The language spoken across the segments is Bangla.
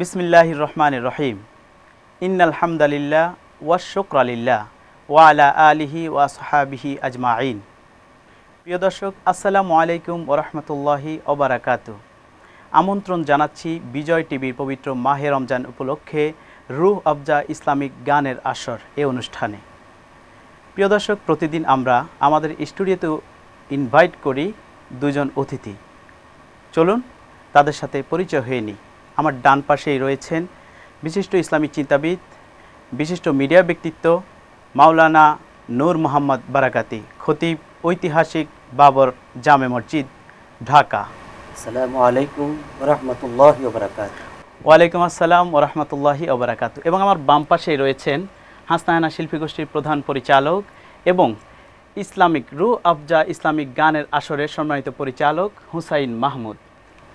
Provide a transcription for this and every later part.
বিসমিল্লাহ রহমান রহিম ইন্নাল হামদালিল্লাহ ওয়া শুক্রালিল্লাহ ওয়ালা আলিহি ওয়া সাহাবিহি আজমাইন প্রিয় দর্শক, আসসালামু আলাইকুম ওরহমতুল্লাহি ওবারাকাতু আমন্ত্রণ জানাচ্ছি বিজয় টিভির পবিত্র মাহে রমজান উপলক্ষে রুহ আফজা ইসলামিক গানের আসর এ অনুষ্ঠানে। প্রিয় দর্শক, প্রতিদিন আমরা আমাদের স্টুডিওতে ইনভাইট করি দুজন অতিথি। চলুন, তাদের সাথে পরিচয় হয়ে নিই। আমার ডান পাশেই রয়েছেন বিশিষ্ট ইসলামী চিন্তাবিদ বিশিষ্ট মিডিয়া ব্যক্তিত্ব মাওলানা নূর মোহাম্মদ বারাকাতি খতিব ঐতিহাসিক বাবর জামে মসজিদ ঢাকা। আসসালামু আলাইকুম রহমতুল্লাহ বরকাত ওয়ালাইকুম আসসালাম ওরহমতুল্লাহি ওবরাকাত। এবং আমার বাম পাশেই রয়েছেন হাসনায়না শিল্পী গোষ্ঠীর প্রধান পরিচালক এবং ইসলামিক রু আফজা ইসলামিক গানের আসরের সম্মানিত পরিচালক হুসাইন মাহমুদ।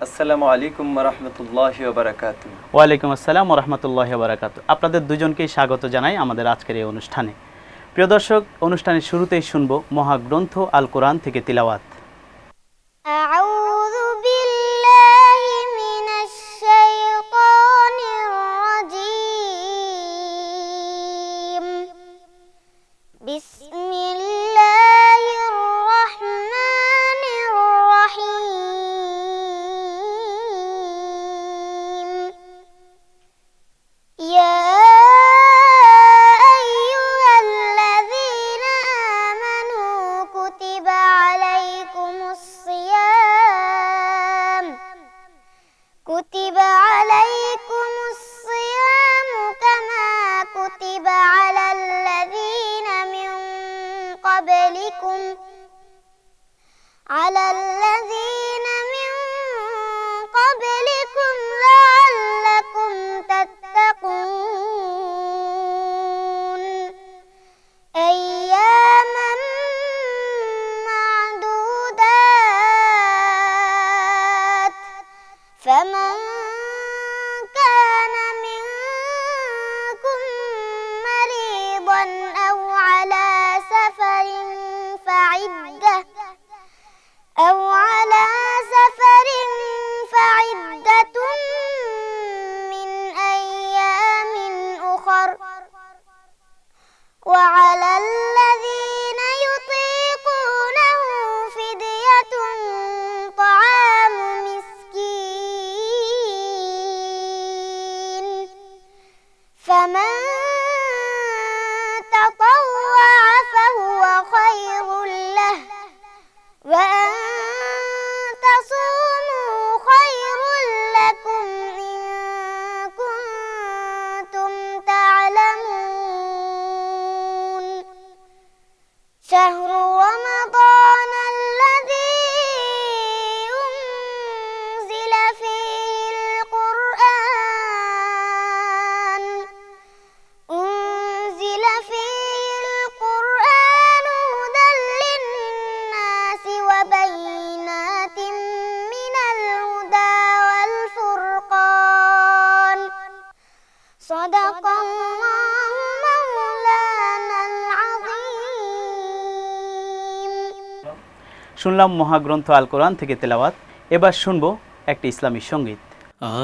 আসসালামু আলাইকুম রহমতুল্লাহ বারাকাত ওয়ালাইকুম আসসালাম রহমতুল্লাহ বারাকাত আপনাদের দুজনকেই স্বাগত জানাই আমাদের আজকের এই অনুষ্ঠানে। প্রিয় দর্শক অনুষ্ঠানের শুরুতেই শুনব মহাগ্রন্থ আল কোরআন থেকে তিলাওয়াত। وعلى شهر শুনলাম মহাগ্রন্থ আল কোরআন থেকে তেলাওয়াত। এবার শুনব একটি ইসলামী সংগীত।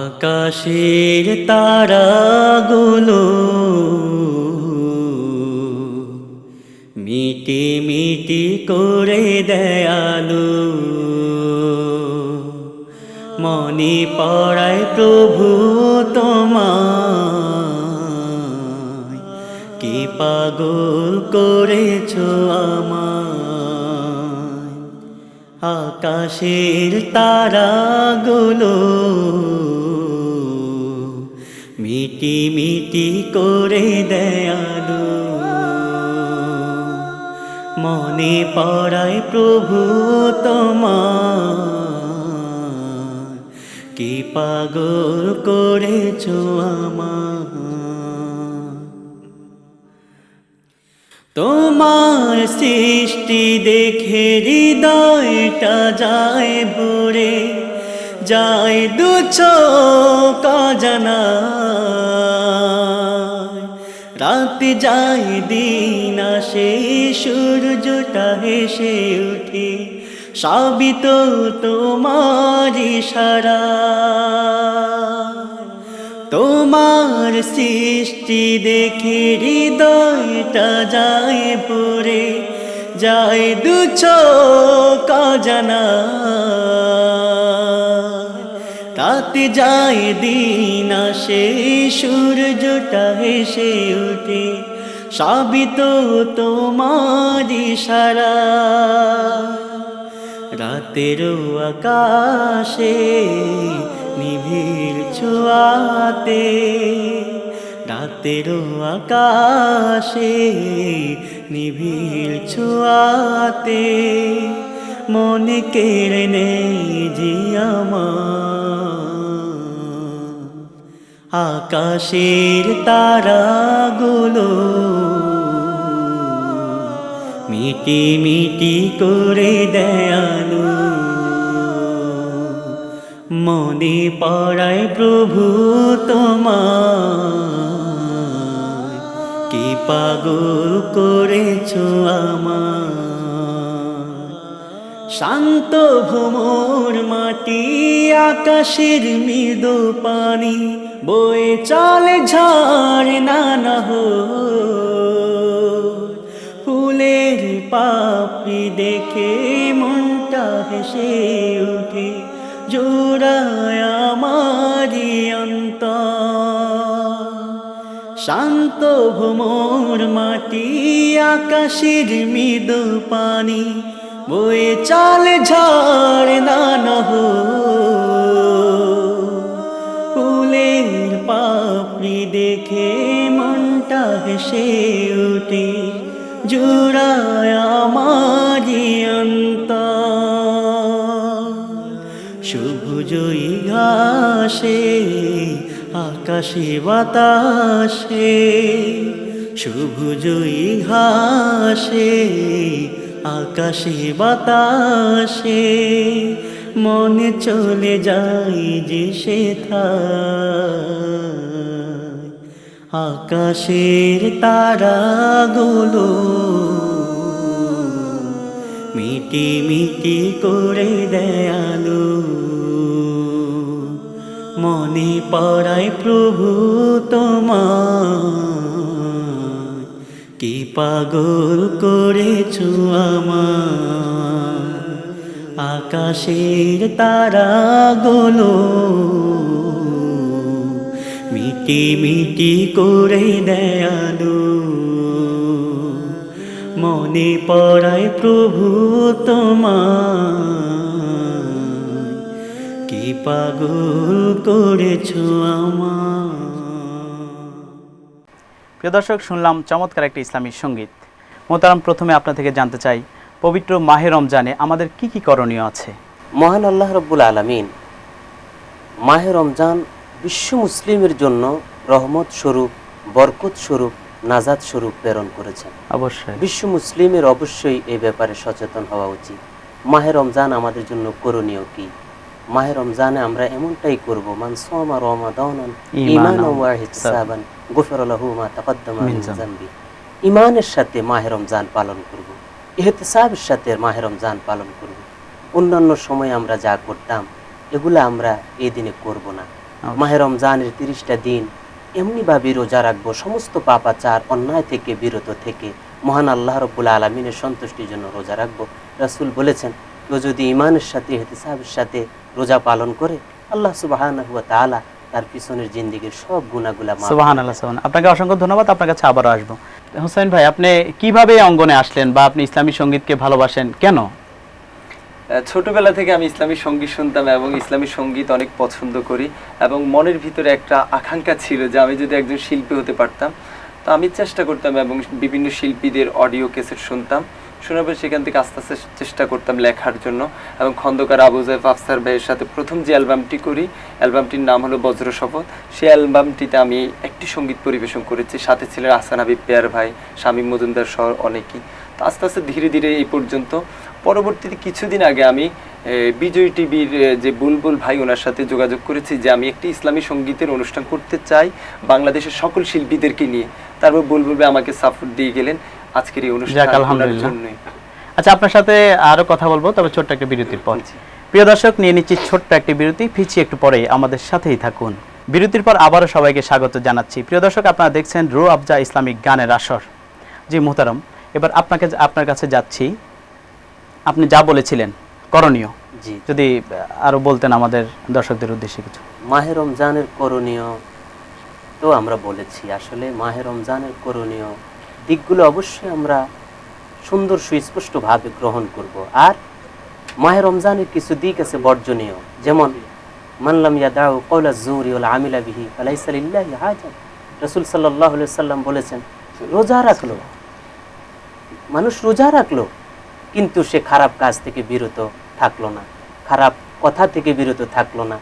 আকাশের তারাগুলো মিটি মিটি করে দেয়ালু। মনে পড়ায় প্রভু তোমায় কি পাগল করেছ আমায়। আকাশের তারাগুলো মিটি মিটি করে দেয়ালু। মনে পড়ায় প্রভু তোমার কি পাগল করেছ আমার তোমার সৃষ্টি দেখে হৃদয়টা যায় ভরে, যায় দুছ কাজনা রাত যায় দিন আসে, সূর্যটা হেসে উঠে, সবই তো তোমার সারা। তোমার সৃষ্টি দেখে হৃদয়টা যায় ভরে, যায় দু চোখ জানা রাত যায় দিন আসে, সূর্যটা হেসে উঠে সাবিত তোমার সারা রাতের আকাশে নিভিড় ছোয়াতে, রাতের আকাশে নিভিড় ছোয়াতে, মনে কেড়ে নেই আমার আকাশের তারাগুলো। মিটি মিটি করে দেয়ালু মনে পড়ায় প্রভু তোমার কি পাগল করেছ আমার শান্ত ভ্রমর মাটি, আকাশের মৃদু পানি, বয়ে চলে ঝড় না নহো ফুলের পাপড়ি দেখে মনটা হেসে উঠে। জোড়ায় আমারি অন্তর। শান্ত ভ্রমর মাটি, আকাশের মৃদু পানি, বয়ে চাল ঝড় না নহ ফুলের পাপড়ি দেখে মনটা হেসে ঘাসে আকাশে বাতাসে শুভজয়ী ঘাসে, আকাশে বাতাসে, মনে চলে যাই যে সে আকাশের তারাগুলো মিটি মিটি করে দেয়ালো। মনে পড়ায় প্রভু তোমার কি পাগল করেছ আমার আকাশের তারাগুলো মিটি মিটি করে দেয়ালো। মনে পড়ায় প্রভু তোমার পাগল করেছ আমার প্রিয় দর্শক শুনলাম চমৎকার একটি ইসলামী সংগীত। মোতারাম প্রথমে আপনার থেকে জানতে চাই পবিত্র মাহে রমজানে আমাদের কি কি করণীয় আছে? মহান আল্লাহ রব্বুল আলমিন মাহে রমজান বিশ্ব মুসলিমের জন্য রহমত স্বরূপ বরকত স্বরূপ নাজাদ স্বরূপ প্রেরণ করেছেন। অবশ্যই। বিশ্ব মুসলিমের অবশ্যই এ ব্যাপারে সচেতন হওয়া উচিত। মাহে রমজান আমাদের জন্য করণীয় কি? মাহে রমজানে আমরা এমনটাই করব মান সোমা রমাদানান ঈমানান ঈমানান ওয়া ইহতিসাবান গুফিরা লাহু মা তাকাদ্দামা মিন। যানবি ঈমানের সাথে মাহে রমজান পালন করব ইহতিসাবের সাথে মাহে রমজান পালন করব। অন্যান্য সময় আমরা যা করতাম এগুলো আমরা এই দিনে করব না। মাহে রমজানের তিরিশটা দিন এমনিভাবে রোজা রাখব সমস্ত পাপাচার অন্যায় থেকে বিরত থেকে মহান আল্লাহ রব্বুল আলমিনের সন্তুষ্টির জন্য রোজা রাখব। রাসূল বলেছেন কেউ যদি ইমানের সাথে হেতিসাবের সাথে রোজা পালন করে আল্লাহ সুবাহ তাআলা তার পিছনের জিন্দিগির সব গুণাগুলা সুবাহান আল্লাহ সুবহান আপনাকে অসংখ্য ধন্যবাদ। আপনার কাছে আবারও আসব। হোসেন ভাই আপনি কীভাবে অঙ্গনে আসলেন বা আপনি ইসলামী সঙ্গীতকে ভালোবাসেন? কেন? ছোটবেলা থেকে আমি ইসলামী সংগীত শুনতাম এবং ইসলামী সংগীত অনেক পছন্দ করি এবং মনের ভিতরে একটা আকাঙ্ক্ষা ছিল যে আমি যদি একজন শিল্পী হতে পারতাম। তো আমি চেষ্টা করতাম এবং বিভিন্ন শিল্পীদের অডিও ক্যাসেট শুনতাম। পর সেখান থেকে আস্তে আস্তে চেষ্টা করতাম লেখার জন্য। এবং খন্দকার আবু জাইফ আফসার ভাইয়ের সাথে প্রথম যে অ্যালবামটি করি, অ্যালবামটির নাম হলো বজ্র শপথ। সেই অ্যালবামটিতে আমি একটি সংগীত পরিবেশন করেছি, সাথে ছিলেন আসান হাবিব পেয়ার ভাই, শামীম মজুমদার সহ অনেকেই। তো আস্তে আস্তে ধীরে ধীরে এই পর্যন্ত। পরবর্তীতে কিছুদিন আগে আমি বিজয় টিভির যে বুলবুল ভাই ওনার সাথে যোগাযোগ করেছি যে আমি একটি ইসলামী সঙ্গীতের অনুষ্ঠান করতে চাই বাংলাদেশের সকল শিল্পীদেরকে নিয়ে। তারপর বুলবুল ভাই আমাকে সাপোর্ট দিয়ে গেলেন। আজকের এই অনুষ্ঠান আলহামদুলিল্লাহ। আচ্ছা আপনার সাথে আরও কথা বলব তবে ছোট্ট একটা বিরতির পর। প্রিয় দর্শক নিয়ে নিচ্ছি ছোট্ট একটি বিরতি ফিরছি একটু পরেই আমাদের সাথেই থাকুন। বিরতির পর আবারও সবাইকে স্বাগত জানাচ্ছি। প্রিয় দর্শক আপনারা দেখছেন রু আফজা ইসলামিক গানের আসর। জি মোহতারম এবার আপনাকে আপনার কাছে যাচ্ছি। আপনি যা বলেছিলেন করণীয়। জি। যদি আরও বলতেন আমাদের দর্শকদের উদ্দেশ্যে কিছু। মাহে রমজানের করণীয় তো আমরা বলেছি আসলে মাহে রমজানের করণীয় দিকগুলো অবশ্যই আমরা সুন্দর সুস্পষ্টভাবে গ্রহণ করব। আর মাহে রমজানের কিছু দিক আছে বর্জনীয়। যেমন মানলাম ইয়াদাউ কওলা জুরি ওয়াল আমিলা বিহি ফালাইসা লিল্লাহি হাজাত রাসূল আলাইহি সাল্লাম বলেছেন, রোজা রাখল। মানুষ রোজা রাখল, কিন্তু সে খারাপ কাজ থেকে বিরত থাকল না। খারাপ কথা থেকে বিরত থাকল না।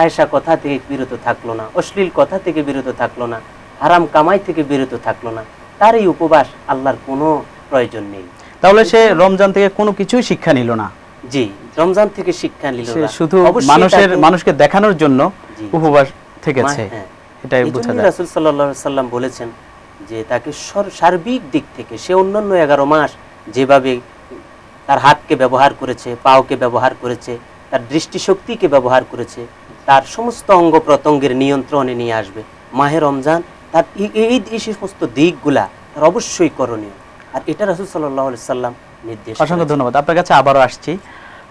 আয়েশা কথা থেকে বিরত থাকল না। অশ্লীল কথা থেকে বিরত থাকল না। হারাম কামাই থেকে বিরত থাকল না। তার এই উপবাস আল্লাহর কোনো প্রয়োজন নেই। তাহলে সে রমজান থেকে কোনো কিছুই শিক্ষা নিল না? জি রমজান থেকে শিক্ষা নিল না। শুধু মানুষের মানুষকে দেখানোর জন্য উপবাস থেকেছে। হ্যাঁ। এটাই বোঝা যায়। রাসূল সাল্লাল্লাহু আলাইহি সাল্লাম বলেছেন যে তাকে সার্বিক দিক থেকে সে অন্যান্য এগারো মাস যেভাবে তার হাতকে ব্যবহার করেছে পাওকে ব্যবহার করেছে তার দৃষ্টিশক্তিকে ব্যবহার করেছে তার সমস্ত অঙ্গ প্রত্যঙ্গের নিয়ন্ত্রণে নিয়ে আসবে। মাহে রমজান তার এই- এই সমস্ত দিকগুলা তার অবশ্যই করণীয়। আর এটা রাসূল সাল্লাল্লাহু আলাইহি সাল্লাম নির্দেশ অসংখ্য ধন্যবাদ। আপনার কাছে আবারও আসছি।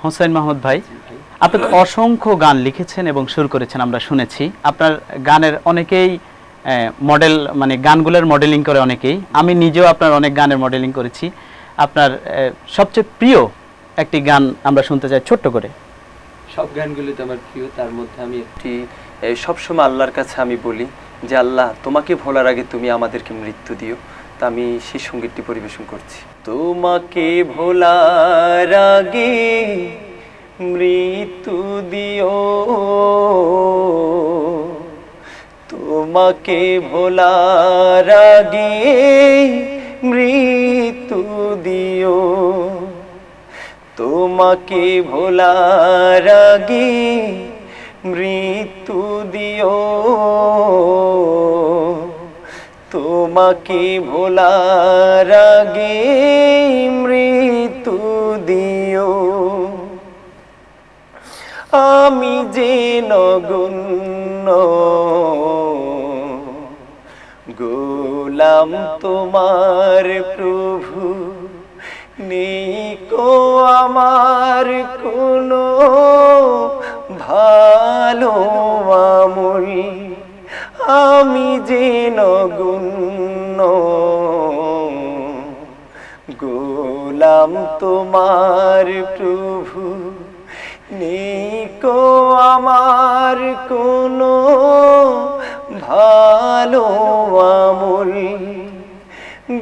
হোসেন মাহমুদ ভাই আপনি তো অসংখ্য গান লিখেছেন এবং সুর করেছেন আমরা শুনেছি। আপনার গানের অনেকেই মডেল মানে গানগুলোর মডেলিং করে অনেকেই। আমি নিজেও আপনার অনেক গানের মডেলিং করেছি। আপনার সবচেয়ে প্রিয় একটি গান আমরা শুনতে চাই ছোট্ট করে। সব গানগুলি তো আমার প্রিয় তার মধ্যে আমি একটি সবসময় আল্লাহর কাছে আমি বলি। যে আল্লাহ, তোমাকে ভোলার আগে তুমি আমাদেরকে মৃত্যু দিও। তা আমি সেই সঙ্গীতটি পরিবেশন করছি। তোমাকে ভোলার আগে মৃত্যু দিও। তোমাকে ভোলার আগে মৃত্যু দিও। তোমাকে ভোলার আগে মৃত্যু দিও। তোমাকে ভোলার আগে মৃত্যু দিও। আমি যে নগুণ্য, গোলাম তোমার প্রভু, নেই কো আমার কোনো ভালো আমল আমি যে নগুণ্য। গোলাম তোমার প্রভু, নিকো আমার কোনো ভালো আমল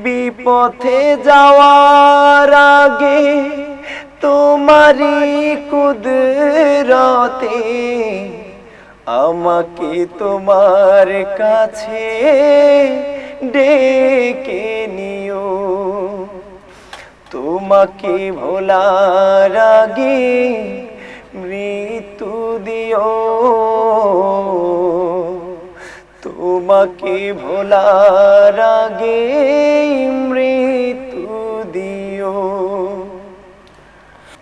বিপথে যাওয়ার আগে তোমারই কুদরতে আমাকে তোমার কাছে ডেকে নিও। তোমাকে ভোলার আগে মৃত্যু দিও। তোমাকে ভোলার আগে মৃত্যু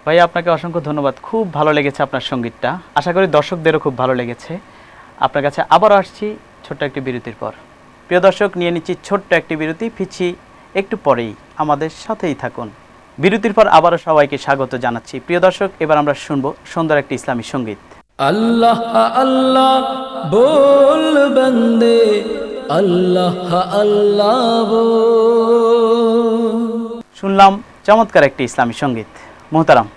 ভাই আপনাকে অসংখ্য ধন্যবাদ। খুব ভালো লেগেছে আপনার সঙ্গীতটা। আশা করি দর্শকদেরও খুব ভালো লেগেছে। আপনার কাছে আবারও আসছি ছোট্ট একটি বিরতির পর। প্রিয় দর্শক নিয়ে নিচ্ছি ছোট্ট একটি বিরতি। ফিছি একটু পরেই। আমাদের সাথেই থাকুন। বিরতির পর আবারও সবাইকে স্বাগত জানাচ্ছি। প্রিয় দর্শক এবার আমরা শুনব সুন্দর একটি ইসলামী সংগীত। আল্লাহ আল্লাহ বল বন্দে। আল্লাহ আল্লাহ শুনলাম চমৎকার একটি ইসলামী সংগীত। মোহতারাম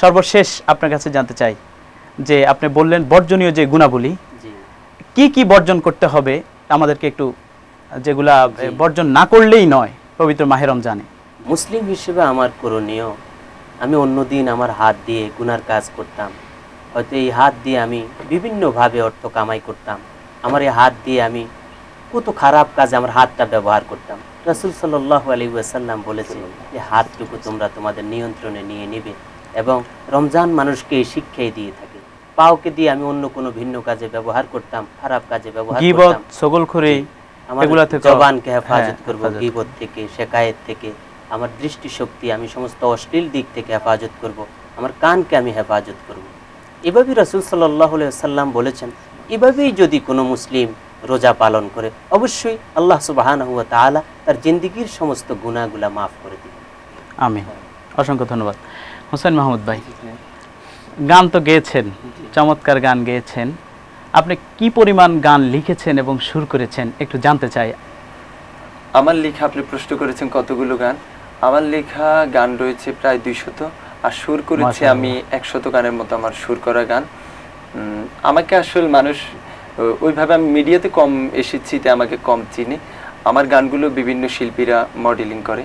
সর্বশেষ আপনার কাছে জানতে চাই যে আপনি বললেন বর্জনীয় যে গুণাবলী কি কি বর্জন করতে হবে? আমাদেরকে একটু যেগুলা বর্জন না করলেই নয় পবিত্র মাহেরম জানে মুসলিম হিসেবে আমার করণীয় আমি অন্যদিন আমার হাত দিয়ে গুনার কাজ করতাম। হয়তো এই হাত দিয়ে আমি বিভিন্নভাবে অর্থ কামাই করতাম। আমার এই হাত দিয়ে আমি কত খারাপ কাজে আমার হাতটা ব্যবহার করতাম। রাসুল সাল্লাহ আলী ওয়াসাল্লাম বলেছে যে হাতটুকু তোমরা তোমাদের নিয়ন্ত্রণে নিয়ে নিবে এবং রমজান মানুষকে এই শিক্ষাই দিয়ে থাকে। পাওকে দিয়ে আমি অন্য কোনো ভিন্ন কাজে ব্যবহার করতাম খারাপ কাজে ব্যবহার করতাম। সগলখুরি এগুলা থেকে জবানকে হেফাজত হ্যাঁ, করব হেফাজত। গিবত থেকে শেকায়েত থেকে। আমার দৃষ্টিশক্তি আমি সমস্ত অশ্লীল দিক থেকে হেফাজত করব আমার কানকে আমি হেফাজত করব। এভাবে রসুল সাল্লাহ সাল্লাম বলেছেন এভাবেই যদি কোনো মুসলিম রোজা পালন করে অবশ্যই আল্লাহ সুবাহান হুয়া তালা তার জিন্দিগির সমস্ত গুণাগুলা মাফ করে দিবেন। আমি অসংখ্য ধন্যবাদ। হোসেন মাহমুদ ভাই গান তো গেয়েছেন চমৎকার গান গেয়েছেন। আপনি কি পরিমাণ গান লিখেছেন এবং সুর করেছেন একটু জানতে চাই। আমার লেখা আপনি প্রশ্ন করেছেন কতগুলো গান? আমার লেখা গান রয়েছে প্রায় দুইশত আর সুর করেছি। আমি একশত গানের মতো আমার সুর করা গান। উম, আমাকে আসলে মানুষ ওইভাবে আমি মিডিয়াতে কম এসেছি তাই আমাকে কম চিনে। আমার গানগুলো বিভিন্ন শিল্পীরা মডেলিং করে।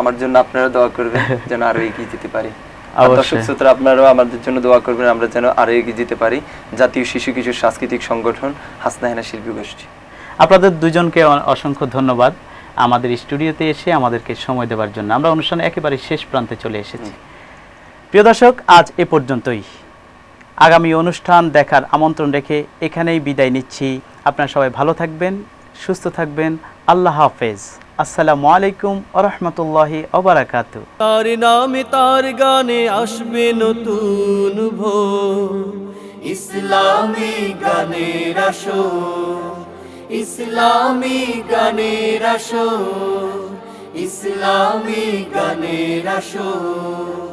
আমার জন্য আপনারা দোয়া করবেন যেন আরও এগিয়ে যেতে পারি। দর্শক শ্রোতারা আপনারাও আমাদের জন্য দোয়া করবেন আমরা যেন আরও এগিয়ে যেতে পারি। জাতীয় শিশু কিশোর সাংস্কৃতিক সংগঠন হাসনা হেনা শিল্পী গোষ্ঠী। আপনাদের দুজনকে অসংখ্য ধন্যবাদ। আমাদের স্টুডিওতে এসে আমাদেরকে সময় দেওয়ার জন্য। আমরা অনুষ্ঠানে একেবারে শেষ প্রান্তে চলে এসেছি। প্রিয় দর্শক আজ এ পর্যন্তই। আগামী অনুষ্ঠান দেখার আমন্ত্রণ রেখে এখানেই বিদায় নিচ্ছি। আপনারা সবাই ভালো থাকবেন, সুস্থ থাকবেন। আল্লাহ হাফেজ। আসসালামু আলাইকুম আরহামতুল্লাহি অবরাকাতু তার নামে তার গানে আসবে নতুন ভোর। ইসলামী গানের আসর। ইসলামী গানের আসর। ইসলামী গানের আসর।